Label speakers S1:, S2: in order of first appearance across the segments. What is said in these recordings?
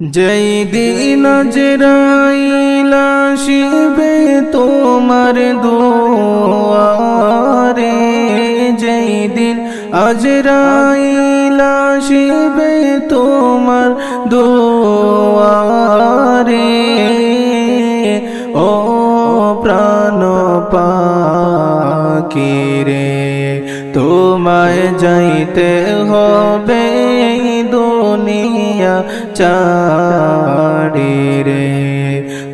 S1: যেই দিন জরাইলা শিবে তোমার দুয়ারে, যেই দিন আজরাইলা শিবে তোমার দুয়ারে, ও প্রাণ পাখি রে তোমায় যাইতে হবে চাড়ি রে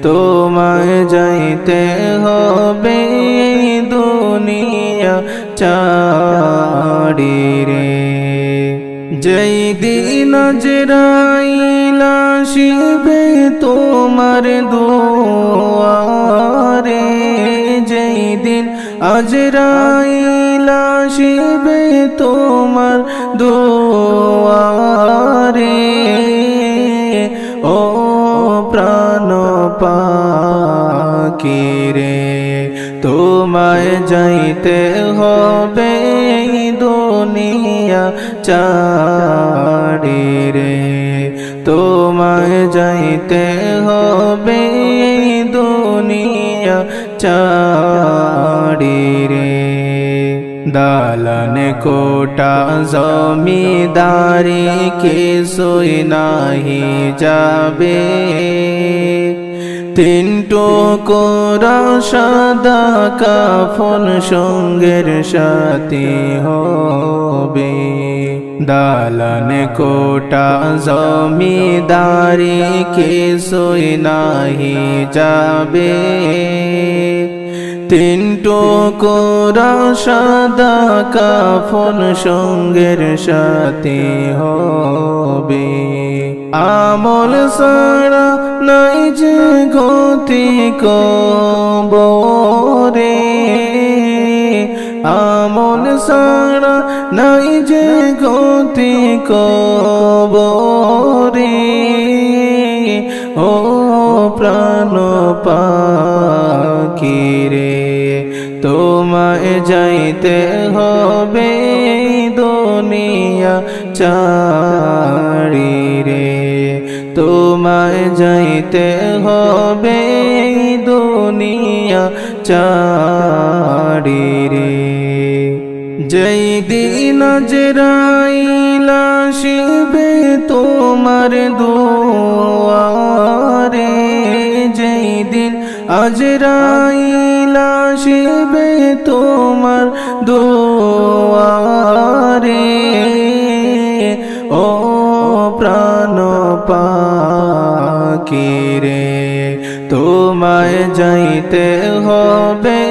S1: তোমায় যাইতে হবে দুনিয়া চাড়ি রে যেই দিন জরাইলা শিবে তোমার দুয়ারে, যেই দিন আজরাইলা শিবে তোমার দুয়ারে। ও প্রাণ পাখি রে তোমায় যাইতে হবে দুনিয়া চাড়ি রে তোমায় যাইতে হবে দুনিয়া চাড়ি রে দালান কোটা জমিদারি সই নাহি যাবে তিন টোকরা সাদা কাফন সঙ্গের সাথে হবে দালান কোটা জমিদারি কে সই নাহি যাবে তিন টোকরা সাদা কাফন সঙ্গের সাথে হবে। আমল সারা নাই যে গতি কবরে। আমল সারা নাই যে গতি কবরে। ও প্রাণ পাখি যাইতে হবে দুনিয়া চাড়ি রে। তোমায় যাইতে হবে দুনিয়া চাড়ি রে। যেই দিন জরাইলা শিবে তোমার দুয়ারে, যেই দিন আজরাইলা শিবে তোমার দুয়ারে, ও প্রাণ পাখি রে তোমায় যাইতে হবে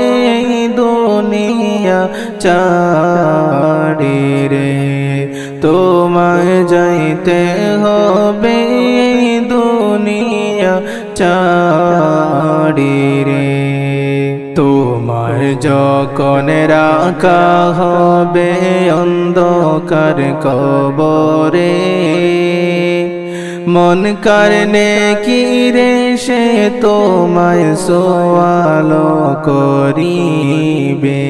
S1: দুনিয়া চাড়ি রে তোমায় যাইতে হবে দুনিয়া চাড়ি রে যখন রাখা হবে অন্ধকার কবরে, মন কারণে কি রে সে তোমায় সোয়াল করিবে?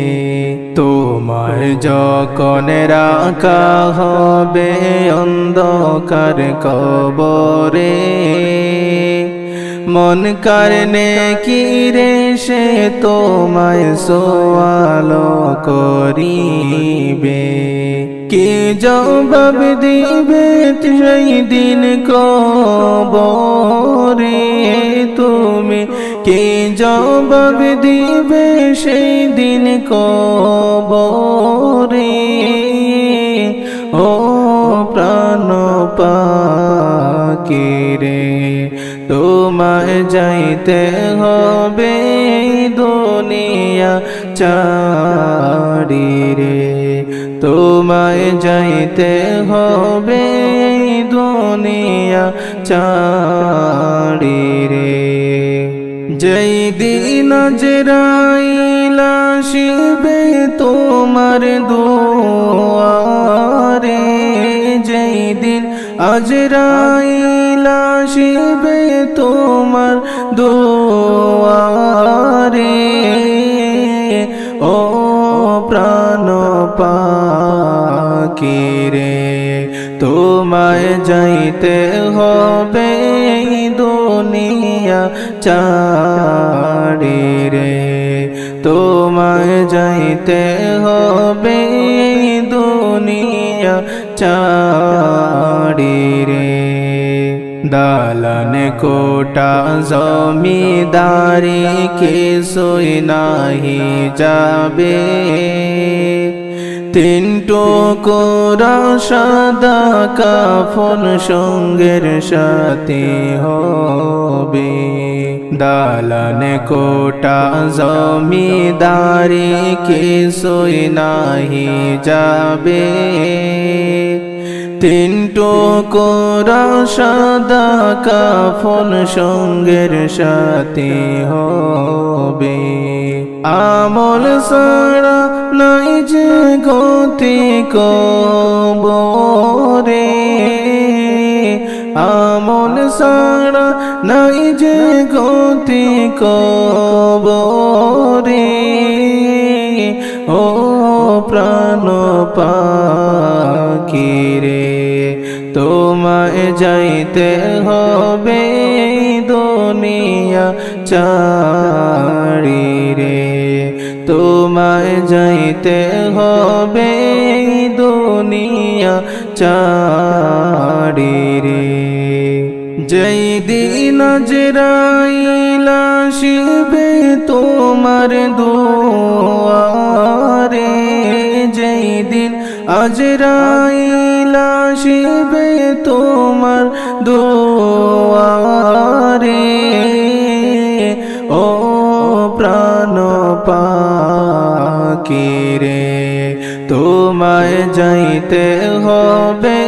S1: তোমার যখন রাখা হবে অন্ধকার কবরে মন কারণে কি রে সে তোমায় সোয়াল করিবে? কি জবাব দিবে সেই দিন কবরে? তুমি কি জবাব দিবে সেই দিন কবরে? ও প্রাণ পাখি রে তোমায় যাইতে হবে দুনিয়া চাড়ি রে তোমায় যাইতে হবে দুনিয়া চাড়ি রে যেই দিন জরাইলা শিবে তোমার দুয়ারে, যেই দিন আজরাইলা শিবে তোমার দুয়ারে। ও প্রাণ পাখি রে তোমায় যাইতে হবে দুনিয়া চারি রে তোমায় যাইতে হবে দুনিয়া চারি রে দালান কোটা জমিদারি কিছুই নাহি যাবে তিন টুকরা সাদা কাফন সঙ্গের সাথে হবে দালান কোটা জমিদারি কিছুই নাহি যাবে তিন টুকরা সাদা কাফন সঙ্গের সাথে হবে। আমল সারা নাই যে গতি কবরে। আমল সারা নাই যে গতি কবরে। ও প্রাণ পাখি রে তোমায় যাইতে হবে দুনিয়া চারি রে তোমায় যাইতে হবে দুনিয়া চারি রে যেই দিন শিবে তোমার দুয়ারে যেই দিন আজরাইলা শিবে তোমার দুয়ারে। ও প্রাণ পাখি রে তোমায় যাইতে হবে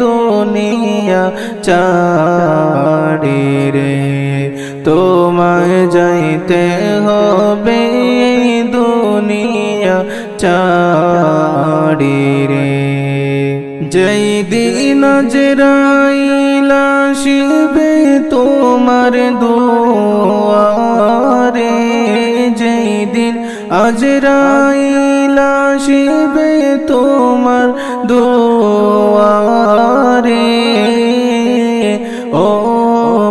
S1: দুনিয়া চারি রে তোমায় যাইতে হবে দুনিয়া চারি রে যেই দিন জরাইলা শিবে তোমার দুয়ারে যেই দিন আজরাইলা শিবে তোমার দুয়ারে, ও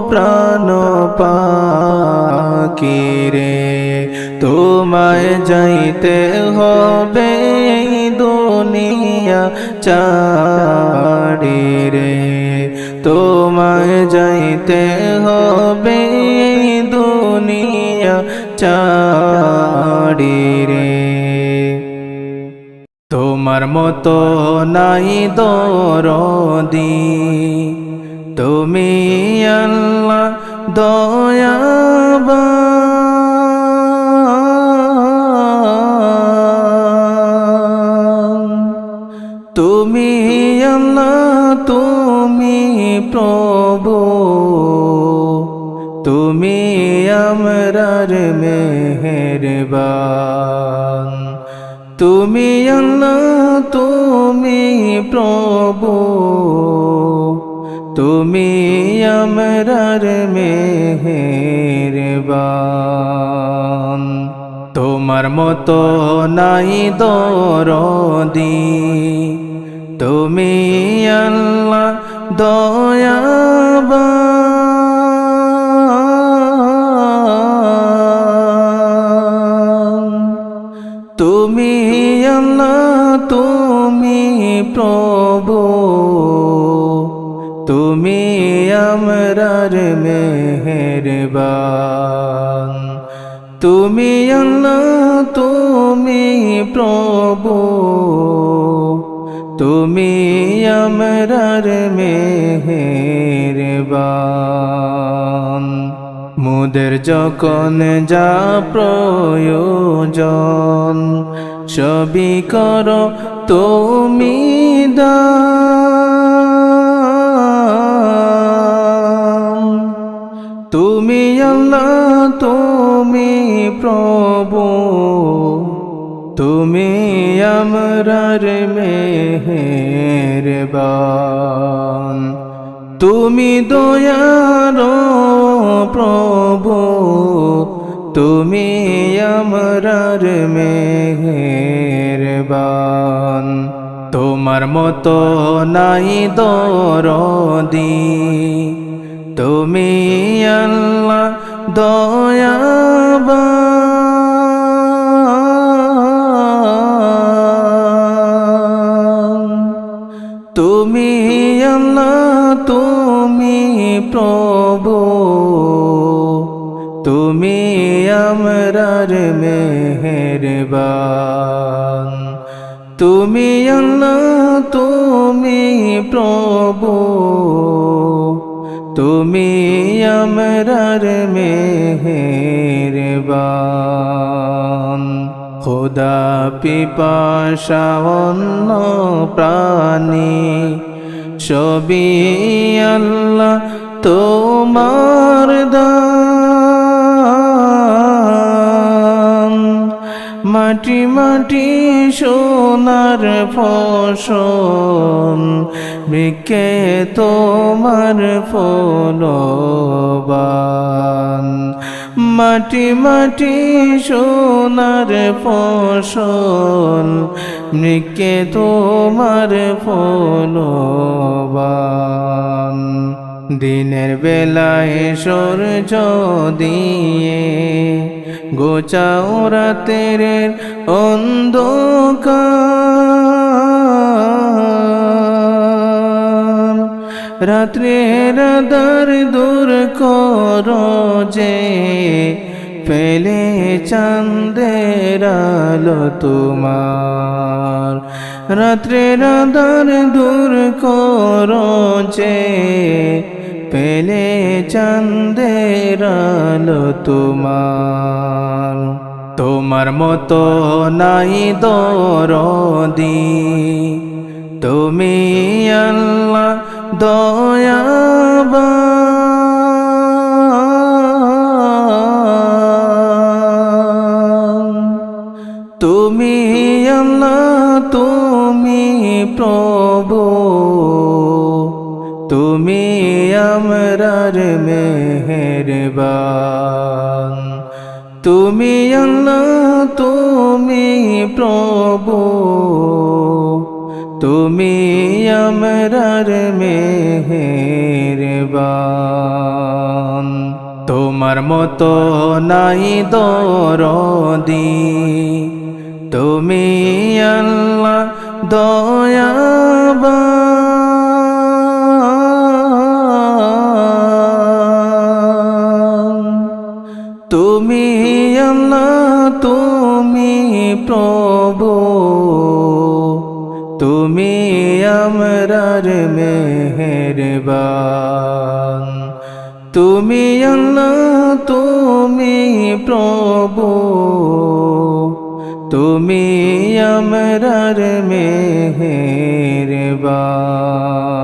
S1: প্রাণ পাখি রে তোমায় যাইতে হবে চারি রে তোমায় যাইতে হবে দুনিয়া চারি রে তোমার মতো নাই দরদি, তুমি আল্লাহ দয়াবা প্রভু, তুমি আমরার মেহেরবান। তুমি আল্লাহ, তুমি প্রভু, তুমি আমরার মেহেরবান। তোমার মতো নাই দরদি, তুমি আল্লাহ দয়াবান। তুমি আল্লাহ তুমি প্রভু। তুমি আমরার মেহেরবান। তুমি আল্লাহ তুমি প্রভু। আমরার মেহেরবান মুদের যখন যা প্রয়োজন, সবই কর তুমি তুমি আল্লাহ, তুমি প্রভু। তুমি আমরার মেহেরবান। তুমি দয়ার প্রভু তুমি আমরার মেহেরবান। তোমার মতো নাই দরদি তুমি আল্লাহ দয়াবান। তুমি প্রভু। তুমি আমরার মেহেরবান। তুমি আল্লাহ, তুমি প্রভু। তুমি আমরার মেহেরবান। খোদা পিপাসা অন্য প্রাণী সবই আল্লাহ তোমার দান। মাটি মাটি সোনার ফসল বৃক্ষে তোমার ফলবান। মাটি মাটি সোনার ফসল বৃক্ষে তোমার ফলবান। দিনের বেলায় সূর্য দিয়ে গোচাও রাতের অন্ধকার। রাত্রের দার দূর কর যে পেলে চাঁদের আলো তোমার। রাত্রের দার দূর কর যে পেলে চন্দের তোমার। তোমার মতো নাই দরদি। তুমি আল্লাহ দয়াবান। তুমি আল্লাহ তুমি প্রভু। তুমি আমরার মেহেরবান। তোমার মতো নাই দরদি। তুমি আল্লাহ দয়াবান। প্রভু তুমি আমরার মেহেরবান। তুমি আল্লাহ তুমি প্রভু। তুমি আমরার মেহেরবান।